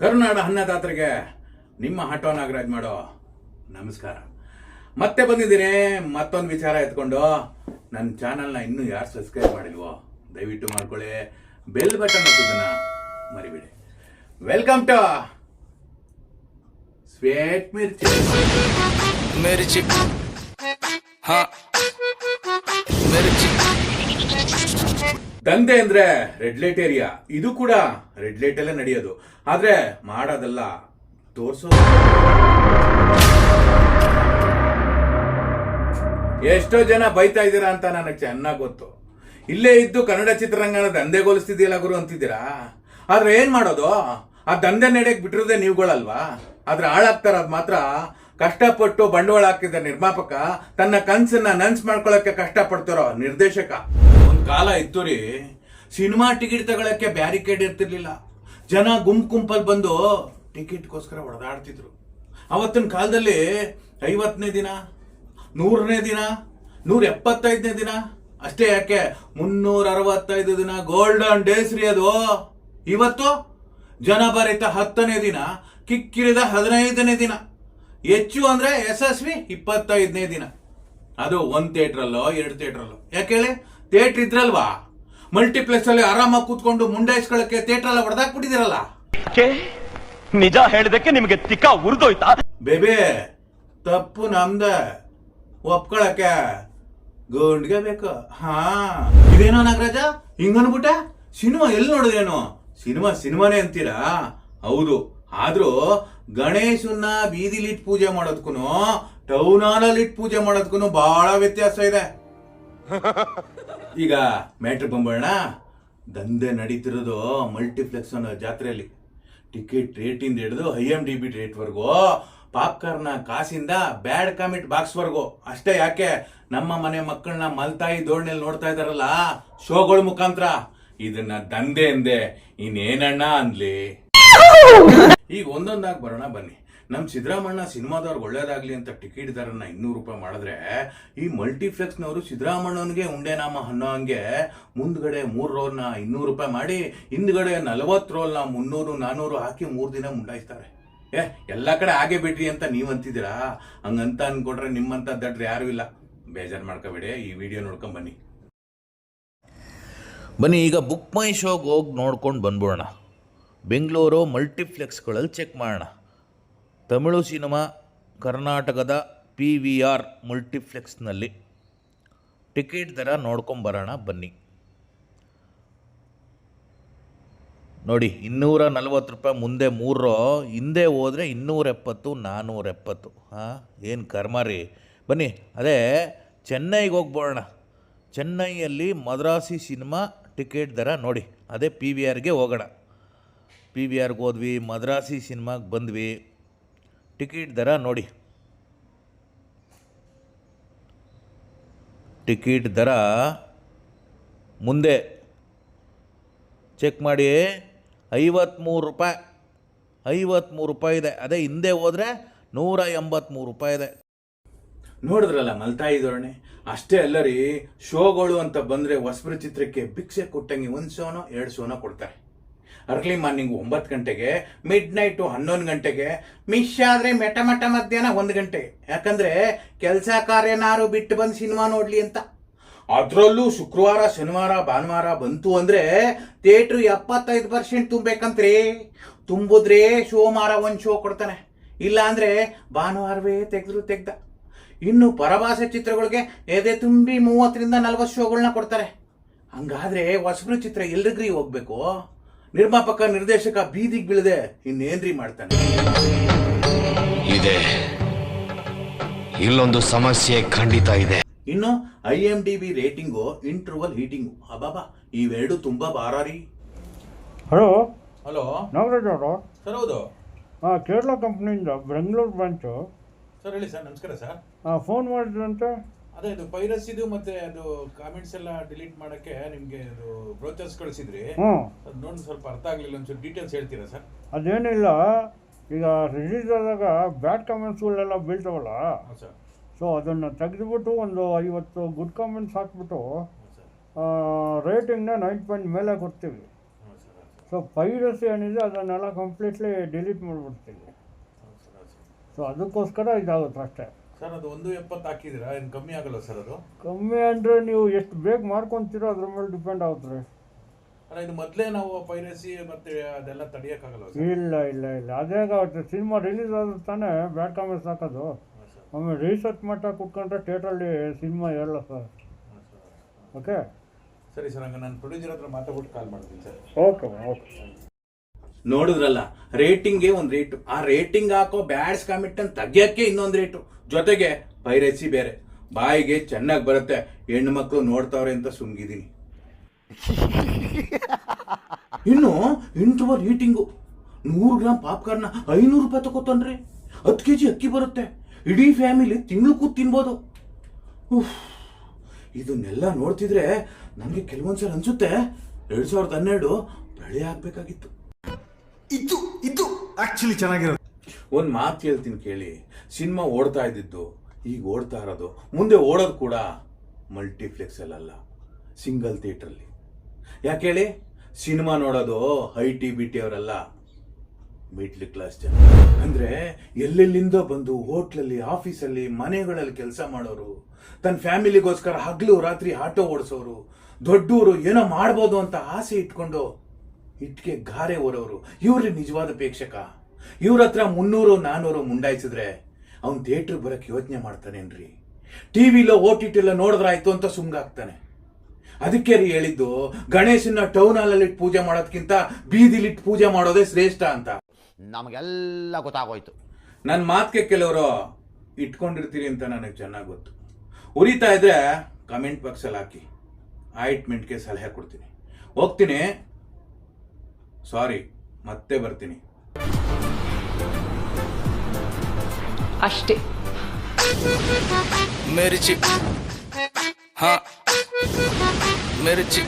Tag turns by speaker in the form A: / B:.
A: ಕರುನಾಡ ಅನ್ನದಾತರಿಗೆ ನಿಮ್ಮ ಹಟೋ ನಾಗರಾಜ್ ಮಾಡೋ ನಮಸ್ಕಾರ. ಮತ್ತೆ ಬಂದಿದ್ದೀನಿ ಮತ್ತೊಂದು ವಿಚಾರ ಎತ್ಕೊಂಡು. ನನ್ನ ಚಾನಲ್ನ ಇನ್ನೂ ಯಾರು ಸಬ್ಸ್ಕ್ರೈಬ್ ಮಾಡಿಲ್ವೋ, ದಯವಿಟ್ಟು ಮಾಡ್ಕೊಳ್ಳಿ. ಬೆಲ್ ಬಟನ್ ಹಾಕಿದ್ದನ್ನ ಮರಿಬೇಡಿ. Welcome to sweet Mirchi
B: Mirchi ಹಾ ಮಿರ್ಚಿ
A: ದಂಧೆ ಅಂದ್ರೆ ರೆಡ್ ಲೈಟ್ ಏರಿಯಾ. ಇದು ಕೂಡ ರೆಡ್ ಲೈಟ್ ಅಲ್ಲೇ ನಡೆಯೋದು. ಆದ್ರೆ ಮಾಡೋದಲ್ಲ, ತೋರ್ಸೋ. ಎಷ್ಟೋ ಜನ ಬೈತಾ ಇದ್ದೀರಾ ಅಂತ ನನಗೆ ಚೆನ್ನಾಗಿ ಗೊತ್ತು. ಇಲ್ಲೇ ಇದ್ದು ಕನ್ನಡ ಚಿತ್ರರಂಗನ ದಂಧೆಗೊಳಿಸ್ತಿದ್ಯಲ್ಲ ಗುರು ಅಂತಿದ್ದೀರಾ? ಆದ್ರೆ ಏನ್ ಮಾಡೋದು? ಆ ದಂಧೆ ನಡೆಯಕ್ ಬಿಟ್ಟಿರೋದೇ ನೀವುಗಳಲ್ವಾ? ಆದ್ರೆ ಹಾಳಾಗ್ತಾರದ್ ಮಾತ್ರ. ಕಷ್ಟಪಟ್ಟು ಬಂಡವಾಳ ಹಾಕಿದ ನಿರ್ಮಾಪಕ ತನ್ನ ಕನ್ಸನ್ನ ನನ್ಸ್ ಮಾಡ್ಕೊಳ್ಳೋಕೆ ಕಷ್ಟಪಡ್ತಿರೋ ನಿರ್ದೇಶಕ. ಕಾಲ ಇತ್ತು ರೀ. ಸಿನಿಮಾ ಟಿಕೆಟ್ ತಗೊಳಕ್ಕೆ ಬ್ಯಾರಿಕೇಡ್ ಇರ್ತಿರ್ಲಿಲ್ಲ. ಜನ ಗುಂಪು ಗುಂಪಲ್ಲಿ ಬಂದು ಟಿಕೆಟ್ಗೋಸ್ಕರ ಹೊಡೆದಾಡ್ತಿದ್ರು ಅವತ್ತಿನ ಕಾಲದಲ್ಲಿ ಐವತ್ತನೇ ದಿನ, ನೂರನೇ ದಿನ ನೂರ ಎಪ್ಪತ್ತೈದನೇ ದಿನ, ಅಷ್ಟೇ ಯಾಕೆ ಮುನ್ನೂರ ಅರವತ್ತೈದು ದಿನ ಗೋಲ್ಡನ್ ಡೇಸ್ ರೀ ಅದು. ಇವತ್ತು ಜನಭರಿತ ಹತ್ತನೇ ದಿನ, ಕಿಕ್ಕಿರಿದ ಹದಿನೈದನೇ ದಿನ. ಹೆಚ್ಚು ಅಂದ್ರೆ ಯಶಸ್ವಿ ಇಪ್ಪತ್ತೈದನೇ ದಿನ. ಅದು ಒಂದು ಥಿಯೇಟ್ರಲ್ಲೋ ಎರಡು ಥಿಯೇಟ್ರಲ್ಲೋ ಯಾಕೆ ಹೇಳಿ? ಥಿಯೇಟ್ರ್ ಇದ್ರಲ್ವಾ? ಮಲ್ಟಿಪ್ಲೆಕ್ಸ್ ಅಲ್ಲಿ ಆರಾಮಾಗಿ ಕೂತ್ಕೊಂಡು ಮುಂಡಾಯಿಸ್ಕೊಳ್ಳಕ್ಕೆ ಥಿಯೇಟರ್ ಎಲ್ಲ ಹೊಡೆದಾಕ್ಬಿಟ್ಟಿದಿರಲ್ಲ
C: ನಿಜ ಹೇಳಿದಕ್ಕೆ ನಿಮಗೆ ತಿಕ್ಕ ಉರಿದೋಯ್ತಾ?
A: ಬೇಬೆ ತಪ್ಪು ನಮ್ದ. ಒಪ್ಕೊಳಕ್ಕೆ. ಗುಂಡ್ಗೆ ಬೇಕು. ಹಾ. ಇದೇನೋ ನಾಗರಾಜ? ಹಿಂಗನ್ಬಿಟ್ಟ? ಸಿನಿಮಾ ಎಲ್ಲಿ ನೋಡಿದ್ರೇನು? ಸಿನಿಮಾ ಸಿನಿಮಾನೇ ಅಂತೀರಾ? ಹೌದು. ಆದ್ರೂ ಗಣೇಶನ್ನ ಬೀದಿಲಿಟ್ ಪೂಜೆ ಮಾಡೋದ್ಕು ಟೌನ್ ಹಾಲಲ್ಲಿ ಇಟ್ ಪೂಜೆ ಮಾಡೋದ್ಕು ಬಹಳ ವ್ಯತ್ಯಾಸ ಇದೆ. ಈಗ ಮ್ಯಾಟ್ರಿಕ್ ಬಂಬೋಣ ದಂಧೆ ನಡೀತಿರೋದು ಮಲ್ಟಿಪ್ಲೆಕ್ಸ್ ಅನ್ನೋ ಜಾತ್ರೆಯಲ್ಲಿ. ಟಿಕೆಟ್ ರೇಟಿಂದ ಹಿಡಿದು ಐ ಎಂ ಡಿ ಬಿ ರೇಟ್ವರೆಗೂ ಪಾಪ್ಕಾರ್ನ ಕಾಸಿಂದ ಬ್ಯಾಡ್ ಕಾಮಿಟ್ ಬಾಕ್ಸ್ವರೆಗೂ ಅಷ್ಟೇ ಯಾಕೆ? ನಮ್ಮ ಮನೆ ಮಕ್ಕಳನ್ನ ಮಲ್ತಾಯಿ ದೋಣಿಯಲ್ಲಿ ನೋಡ್ತಾ ಇದ್ದಾರಲ್ಲ, ಶೋಗಳ ಮುಖಾಂತರ. ಇದನ್ನ ದಂಧೆ ಎಂದೆ. ಇನ್ನೇನಣ್ಣ ಅನ್ಲಿ? ಈಗ ಒಂದೊಂದಾಗಿ ಬರೋಣ, ಬನ್ನಿ. ನಮ್ ಸಿದ್ದರಾಮಣ್ಣ ಸಿನಿಮಾದವ್ರಿಗೆ ಒಳ್ಳೇದಾಗ್ಲಿ ಅಂತ ಟಿಕೆಟ್ ದರನ್ನ ಇನ್ನೂರು ರೂಪಾಯಿ ಮಾಡಿದ್ರೆ, ಈ ಮಲ್ಟಿಪ್ಲೆಕ್ಸ್ನವರು ಸಿದ್ದರಾಮಣ್ಣನಿಗೆ ಉಂಡೆನಾಮ ಅನ್ನೋ ಹಂಗೆ ಮುಂದ್ಗಡೆ ಮೂರು ರೋಲ್ನ ಇನ್ನೂರು ರೂಪಾಯಿ ಮಾಡಿ, ಹಿಂದ್ಗಡೆ ನಲವತ್ತು ರೋಲ್ನ ಮುನ್ನೂರು, ನಾನೂರು ಹಾಕಿ ಮೂರು ದಿನ ಮುಂಡಾಯಿಸ್ತಾರೆ. ಏ, ಎಲ್ಲ ಕಡೆ ಹಾಗೆ ಬಿಡ್ರಿ ಅಂತ ನೀವು ಅಂತಿದ್ದೀರಾ ಹಂಗಂತ ಅನ್ಕೊಂಡ್ರೆ ನಿಮ್ಮಂತ ದಡ್ರು ಯಾರು ಇಲ್ಲ. ಬೇಜಾರ್ ಮಾಡ್ಕೋಬೇಡಿ, ಈ ವಿಡಿಯೋ ನೋಡ್ಕೊಂಡು ಬನ್ನಿ.
D: ಬನ್ನಿ, ಈಗ ಬುಕ್ ಮೈ ಶೋಗೆ ಹೋಗಿ ನೋಡ್ಕೊಂಡು ಬಂದ್ಬಿಡೋಣ. ಬೆಂಗಳೂರು ಮಲ್ಟಿಪ್ಲೆಕ್ಸ್ಗಳಲ್ಲಿ ಚೆಕ್ ಮಾಡೋಣ. ತಮಿಳು ಸಿನಿಮಾ ಕರ್ನಾಟಕದ ಪಿ ವಿ ಆರ್ ಮಲ್ಟಿಫ್ಲೆಕ್ಸ್ನಲ್ಲಿ ಟಿಕೆಟ್ ದರ ನೋಡ್ಕೊಂಬರೋಣ ಬನ್ನಿ. ನೋಡಿ, ಇನ್ನೂರ ನಲ್ವತ್ತು ರೂಪಾಯಿ ಮುಂದೆ ಮೂರು ಹಿಂದೆ ಹೋದರೆ ಇನ್ನೂರ ಎಪ್ಪತ್ತು ನಾನ್ನೂರ ಎಪ್ಪತ್ತು. ಹಾಂ, ಏನು ಕರ್ಮ ರೀ? ಬನ್ನಿ, ಅದೇ ಚೆನ್ನೈಗೆ ಹೋಗ್ಬೋಣ ಚೆನ್ನೈಯಲ್ಲಿ ಮದ್ರಾಸಿ ಸಿನಿಮಾ ಟಿಕೆಟ್ ದರ ನೋಡಿ, ಅದೇ ಪಿ ವಿ ಆರ್ಗೆ ಹೋಗೋಣ. ಪಿ ವಿ ಆರ್ಗೆ ಹೋದ್ವಿ, ಮದ್ರಾಸಿ ಸಿನಿಮಾಗೆ ಬಂದ್ವಿ. ಟಿಕೆಟ್ ದರ ನೋಡಿ. ಟಿಕೆಟ್ ದರ ಮುಂದೆ. ಚೆಕ್ ಮಾಡಿ. ಐವತ್ತ್ಮೂರು ರೂಪಾಯಿ. ಐವತ್ತ್ಮೂರು ರೂಪಾಯಿ ಇದೆ. ಅದೇ ಹಿಂದೆ ಹೋದರೆ ನೂರ ಎಂಬತ್ತ್ಮೂರು ರೂಪಾಯಿ ಇದೆ.
A: ನೋಡಿದ್ರಲ್ಲ ಮಲ್ತಾಯಿ ಧೋರಣೆ ಅಷ್ಟೇ ಅಲ್ಲ ರೀ, ಶೋಗಳು ಅಂತ ಬಂದರೆ ಹೊಸಬ್ರ ಚಿತ್ರಕ್ಕೆ ಭಿಕ್ಷೆ ಕೊಟ್ಟಂಗೆ ಒಂದು ಸೋನೋ, ಎರಡು ಸೋನೋ ಕೊಡ್ತಾರೆ. ಅರ್ಲಿ ಮಾರ್ನಿಂಗ್ ಒಂಬತ್ತು ಗಂಟೆಗೆ ಮಿಡ್ ನೈಟ್ ಹನ್ನೊಂದು ಗಂಟೆಗೆ ಮಿಸ್ ಆದರೆ ಮೆಟ ಮಟ ಮಧ್ಯಾಹ್ನ ಒಂದು ಗಂಟೆ. ಯಾಕಂದ್ರೆ ಕೆಲಸ ಕಾರ್ಯನಾರು ಬಿಟ್ಟು ಬಂದು ಸಿನಿಮಾ ನೋಡ್ಲಿ ಅಂತ. ಅದರಲ್ಲೂ ಶುಕ್ರವಾರ, ಶನಿವಾರ, ಭಾನುವಾರ ಬಂತು ಅಂದ್ರೆ ಥಿಯೇಟ್ರ್ ಎಪ್ಪತ್ತೈದು ಪರ್ಸೆಂಟ್ ತುಂಬೇಕಂತ್ರಿ ತುಂಬುದ್ರೆ ಸೋಮವಾರ ಒಂದ್ ಶೋ ಕೊಡ್ತಾನೆ. ಇಲ್ಲ ಅಂದ್ರೆ ಭಾನುವಾರವೇ ತೆಗೆದ್ರು ತೆಗ್ದ. ಇನ್ನು ಪರಭಾಷೆ ಚಿತ್ರಗಳಿಗೆ ಎದೆ ತುಂಬಿ ಮೂವತ್ತರಿಂದ ನಲ್ವತ್ತು ಶೋಗಳನ್ನ ಕೊಡ್ತಾರೆ. ಹಂಗಾದ್ರೆ ಹೊಸಬ್ರು ಚಿತ್ರ ಎಲ್ರಿಗ್ರಿ ಹೋಗ್ಬೇಕು? ನಿರ್ಮಾಪಕ ನಿರ್ದೇಶಕ ಬೀದಿಗೆ ಬೀಳದೆ ಇನ್ನೇನ್ರಿ ಮಾಡ್ತಾನೆ?
E: ಇದೆ. ಇಲ್ಲೊಂದು ಸಮಸ್ಯೆ ಖಂಡಿತ ಇದೆ.
A: ಇನ್ನು I M D B rating interval heating. ಅಬಾಬಾ ಇವೆರಡು ತುಂಬಾ ಭಾರಾರಿ
F: ಹಲೋ?
A: ಹಲೋ?
F: ನಾಗರಾಜ್ ಅವರು?
A: ಸರ್ ಹೌದು.
F: ಹಾಂ ಕೇರಳ ಕಂಪ್ನಿಯಿಂದ ಬೆಂಗಳೂರು ಬ್ರಾಂಚು
A: ಸರ್ ಹೇಳಿ ಸರ್ ನಮಸ್ಕಾರ ಸರ್.
F: ಫೋನ್ ಮಾಡಿದ್ರಂತೆ?
A: ಅದೇ ಇದು ಪೈರಸಿದು ಮತ್ತೆ ಅದು ಕಾಮೆಂಟ್ಸ್ ಎಲ್ಲ ಡಿಲೀಟ್ ಮಾಡಕ್ಕೆ ನಿಮಗೆ ಅದು ಬ್ರೋಚರ್ಸ್ ಕಳಿಸಿದ್ರಿ.
F: ಹ್ಞೂ
A: ಅದು ನೋಡಿ ಸ್ವಲ್ಪ ಅರ್ಥ ಆಗ್ಲಿಲ್ಲ ಒಂಚೂರು ಡೀಟೇಲ್ಸ್ ಹೇಳ್ತೀರಾ ಸರ್?
F: ಅದೇನಿಲ್ಲ ಈಗ ರಿಲೀಸ್ ಆದಾಗ ಬ್ಯಾಡ್ ಕಾಮೆಂಟ್ಸ್ಗಳೆಲ್ಲ ಬೀಳ್ತಾವಲ್ಲ?
A: ಹಾಂ ಸರ್.
F: ಸೊ ಅದನ್ನು ತೆಗೆದುಬಿಟ್ಟು ಒಂದು ಐವತ್ತು ಗುಡ್ ಕಾಮೆಂಟ್ಸ್ ಹಾಕ್ಬಿಟ್ಟು ರೇಟಿಂಗ್ನ ನೈನ್ ಪಾಯಿಂಟ್ ಮೇಲೆ ಕೊಡ್ತೀವಿ. ಸೊ ಪೈರಸಿ ಏನಿದೆ ಅದನ್ನೆಲ್ಲ ಕಂಪ್ಲೀಟ್ಲಿ ಡಿಲೀಟ್ ಮಾಡಿಬಿಡ್ತೀವಿ. ಸೊ ಅದಕ್ಕೋಸ್ಕರ ಇದಾಗುತ್ತೆ ಅಷ್ಟೇ.
A: ಸರ್ ಅದು ಒಂದು ಎಪ್ಪತ್ತು ಹಾಕಿದಿರಾ ಏನು ಕಮ್ಮಿ ಆಗಲ್ಲ ಸರ್ ಅದು?
F: ಕಮ್ಮಿ ಅಂದರೆ ನೀವು ಎಷ್ಟು ಬೇಗ ಮಾಡ್ಕೊತೀರೋ ಅದ್ರ ಮೇಲೆ ಡಿಪೆಂಡ್ ಆಗುತ್ತೆ. ರೀ
A: ಅಲ್ಲ ಇದು ಮೊದಲೇ ನಾವು ಪೈರಸಿ ಮತ್ತೆ ಅದೆಲ್ಲ ತಡಿಯೋಕ್ಕಾಗಲ್ಲ ಸರ್?
F: ಇಲ್ಲ ಇಲ್ಲ ಇಲ್ಲ. ಅದೇಗಾಗುತ್ತೆ ಸಿನಿಮಾ ರಿಲೀಸ್ ಆದ್ರೆ ತಾನೇ ಬ್ಯಾಡ್ ಕಾಮೆಂಟ್ಸ್ ಹಾಕೋದು. ಆಮೇಲೆ ರಿಸರ್ಚ್ ಮಾಡ್ತಾ ಕುತ್ಕೊಂಡ್ರೆ ಥಿಯೇಟ್ರಲ್ಲಿ ಸಿನಿಮಾ ಇರಲ್ಲ ಸರ್ ಓಕೆ
A: ಸರಿ. ಸರ್ ಹಂಗೆ ನಾನು ಪ್ರೊಡ್ಯೂಸರ್ ಹತ್ರ ಮಾತಾಡ್ಬಿಟ್ಟು ಕಾಲ್ ಮಾಡ್ತೀನಿ ಸರ್.
F: ಓಕೆ ಓಕೆ
A: ನೋಡಿದ್ರಲ್ಲ ರೇಟಿಂಗ್ಗೆ ಒಂದು ರೇಟು ಆ ರೇಟಿಂಗ್ ಹಾಕೋ ಬ್ಯಾಡ್ಸ್ ಕಾಮೆಂಟ್ ತೆಗಿಯೋಕ್ಕೆ ಇನ್ನೊಂದು ರೇಟು ಜೊತೆಗೆ ಪೈರಸಿ ಬೇರೆ. ಬಾಯಿಗೆ ಚೆನ್ನಾಗಿ ಬರುತ್ತೆ. ಹೆಣ್ಣು ಮಕ್ಕಳು ನೋಡ್ತಾವ್ರೆ ಅಂತ ಸುಮ್ಗಿದ್ದೀನಿ ಇನ್ನು ಇಂಟು ರೇಟಿಂಗು ನೂರು ಗ್ರಾಮ್ ಪಾಪ್ಕಾರ್ನ ಐನೂರು ರೂಪಾಯಿ ತಗೋತಾನ್ರಿ ಹತ್ತು ಕೆ ಜಿ ಅಕ್ಕಿ ಬರುತ್ತೆ. ಇಡೀ ಫ್ಯಾಮಿಲಿ ತಿಂಗಳು ಕೂತ್ ತಿನ್ಬೋದು. ಉಫ್, ಇದನ್ನೆಲ್ಲ ನೋಡ್ತಿದ್ರೆ ನನಗೆ ಕೆಲವೊಂದ್ಸಲ ಅನ್ಸುತ್ತೆ. ಎರಡು ಸಾವಿರದ ಹನ್ನೆರಡು ಬೆಳೆ ಆಗ್ಬೇಕಾಗಿತ್ತು.
G: ಇದು ಇದು ಆಕ್ಚುಲಿ ಚೆನ್ನಾಗಿರೋದು.
A: ಒಂದು ಮಾತು ಹೇಳ್ತೀನಿ ಕೇಳಿ. ಸಿನಿಮಾ ಓಡ್ತಾ ಇದ್ದಿದ್ದು, ಈಗ ಓಡ್ತಾ ಇರೋದು. ಮುಂದೆ ಓಡೋದು ಕೂಡ ಮಲ್ಟಿಪ್ಲೆಕ್ಸ್ ಅಲ್ಲ ಸಿಂಗಲ್ ಥಿಯೇಟ್ರಲ್ಲಿ ಯಾಕೆ ಹೇಳಿ? ಸಿನಿಮಾ ನೋಡೋದು ಐ ಟಿ ಬಿ ಟಿ ಅವರಲ್ಲ, ಮಿಡ್ಲ್ ಕ್ಲಾಸ್ ಜನ. ಅಂದರೆ ಎಲ್ಲೆಲ್ಲಿಂದ ಬಂದು ಹೋಟ್ಲಲ್ಲಿ, ಆಫೀಸಲ್ಲಿ, ಮನೆಗಳಲ್ಲಿ ಕೆಲಸ ಮಾಡೋರು ತನ್ನ ಫ್ಯಾಮಿಲಿಗೋಸ್ಕರ ಹಗಲು, ರಾತ್ರಿ ಆಟೋ ಓಡಿಸೋರು ದೊಡ್ಡವರು ಏನೋ ಮಾಡ್ಬೋದು ಅಂತ ಆಸೆ ಇಟ್ಕೊಂಡು ಇಟ್ಗೆ ಗಾರೆ ಓರೋರು ಇವ್ರಿ ನಿಜವಾದ ಪ್ರೇಕ್ಷಕ. ಇವ್ರ ಹತ್ರ ಮುನ್ನೂರು ನಾನೂರು ಮುಂಡಾಯಿಸಿದ್ರೆ ಅವ್ನು ಥಿಯೇಟ್ರ್ ಬರೋಕ್ಕೆ ಯೋಚನೆ ಮಾಡ್ತಾನೇನ್ರಿ? ಟಿವಿಲೋ ಓ ಟಿ ಟಿಲೋ ನೋಡಿದ್ರಾಯ್ತು ಅಂತ ಸುಮ್ಗಾಗ್ತಾನೆ. ಅದಕ್ಕೆ ರೀ ಹೇಳಿದ್ದು ಗಣೇಶನ ಟೌನ್ ಹಾಲಲ್ಲಿ ಇಟ್ಟು ಪೂಜೆ ಮಾಡೋದ್ಕಿಂತ ಬೀದಿಲಿಟ್ಟು ಪೂಜೆ ಮಾಡೋದೇ ಶ್ರೇಷ್ಠ ಅಂತ.
H: ನಮಗೆಲ್ಲ ಗೊತ್ತಾಗೋಯ್ತು.
A: ನನ್ನ ಮಾತಿಗೆ ಕೆಲವರು ಇಟ್ಕೊಂಡಿರ್ತೀರಿ ಅಂತ ನನಗೆ ಚೆನ್ನಾಗಿ ಗೊತ್ತು. ಉರಿತಾ ಇದ್ರೆ ಕಮೆಂಟ್ ಬಾಕ್ಸಲ್ಲಿ ಹಾಕಿ. ಆಯಿಂಟ್ಮೆಂಟ್ಗೆ ಸಲಹೆ ಕೊಡ್ತೀನಿ. ಹೋಗ್ತೀನಿ. ಸಾರಿ ಮತ್ತೆ ಬರ್ತೀನಿ.
I: ಅಷ್ಟೇ.
B: ಮಿರ್ಚಿ. ಹಾ ಮಿರ್ಚಿ.